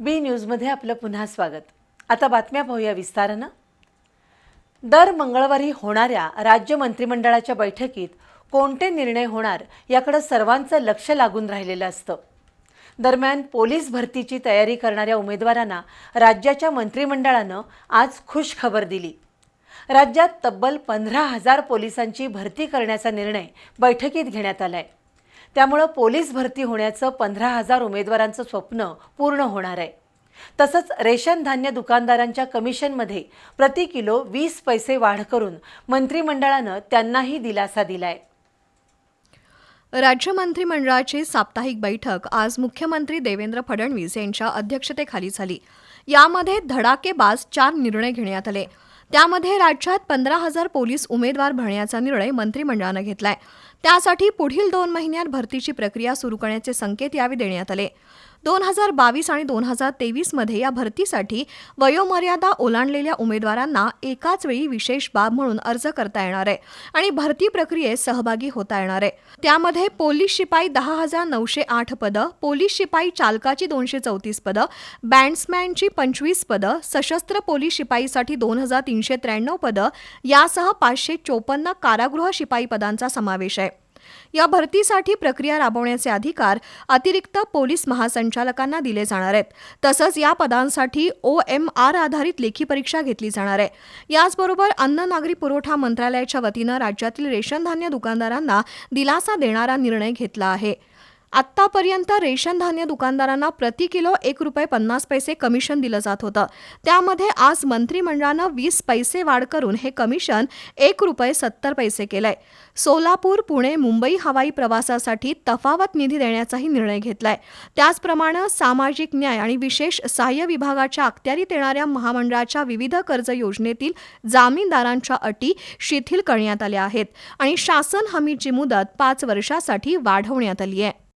बी न्यूजमध्ये आपलं पुन्हा स्वागत. आता बातम्या पाहूया विस्तारानं. दर मंगळवारी होणाऱ्या राज्य मंत्रिमंडळाच्या बैठकीत कोणते निर्णय होणार याकडं सर्वांचं लक्ष लागून राहिलेलं असतं. दरम्यान पोलीस भरतीची तयारी करणाऱ्या उमेदवारांना राज्याच्या मंत्रिमंडळानं आज खुश खबर दिली. राज्यात तब्बल पंधरा हजार पोलिसांची भरती करण्याचा निर्णय बैठकीत घेण्यात आला आहे त्यामुळं पोलीस भरती होण्याचं पंधरा हजार उमेदवारांचं स्वप्न पूर्ण होणार आहे. तसंच रेशन धान्य दुकानदारांच्या कमिशनमध्ये प्रति किलो वीस पैसे वाढ करून मंत्रिमंडळानं त्यांनाही दिलासा दिलाय. राज्य मंत्रिमंडळाची साप्ताहिक बैठक आज मुख्यमंत्री देवेंद्र फडणवीस यांच्या अध्यक्षतेखाली झाली. यामध्ये धडाकेबाज चार निर्णय घेण्यात आले. त्यामध्ये राज्यात पंधरा हजार पोलीस उमेदवार भरण्याचा निर्णय मंत्रिमंडळानं घेतलाय. त्यासाठी पुढील दोन महिन्यात भरतीची प्रक्रिया सुरू करण्याचे संकेत यावेळी देण्यात आले. दोन हजार बावीस आणि दोन हजार तेवीसमध्ये या भरतीसाठी वयोमर्यादा ओलांडलेल्या उमेदवारांना एकाच वेळी विशेष बाब म्हणून अर्ज करता येणार आहे आणि भरती प्रक्रियेत सहभागी होता येणार आहे. त्यामध्ये पोलीस शिपाई दहा हजार नऊशे आठ पदं पोलीस शिपाई चालकाची दोनशे चौतीस पदं बँड्समॅनची पंचवीस पदं सशस्त्र पोलीस शिपाईसाठी दोन हजार तीनशे त्र्याण्णव पदं यासह पाचशे चोपन्न कारागृह शिपाई पदांचा समावेश आहे. या भरतीसाठी प्रक्रिया राबवण्याचे अधिकार अतिरिक्त पोलीस महासंचालकांना दिले जाणार आहेत. तसंच या पदांसाठी ओ एम आर आधारित लेखी परीक्षा घेतली जाणार आहे. याचबरोबर अन्न नागरी पुरवठा मंत्रालयाच्या वतीनं राज्यातील रेशन धान्य दुकानदारांना दिलासा देणारा निर्णय घेतला आहे. आत्तापर्यंत रेशन धान्य दुकानदारांना प्रति किलो एक रुपये पन्नास पैसे कमिशन दिलं जात होतं. त्यामध्ये आज मंत्रिमंडळानं वीस पैसे वाढ करून हे कमिशन एक रुपये सत्तर पैसे केलंय. सोलापूर पुणे मुंबई हवाई प्रवासासाठी तफावत निधी देण्याचाही निर्णय घेतलाय. त्याचप्रमाणे सामाजिक न्याय आणि विशेष सहाय्य विभागाच्या अखत्यारीत येणाऱ्या महामंडळाच्या विविध कर्ज योजनेतील जामीनदारांच्या अटी शिथिल करण्यात आल्या आहेत आणि शासन हमीची मुदत पाच वर्षासाठी वाढवण्यात आली आहे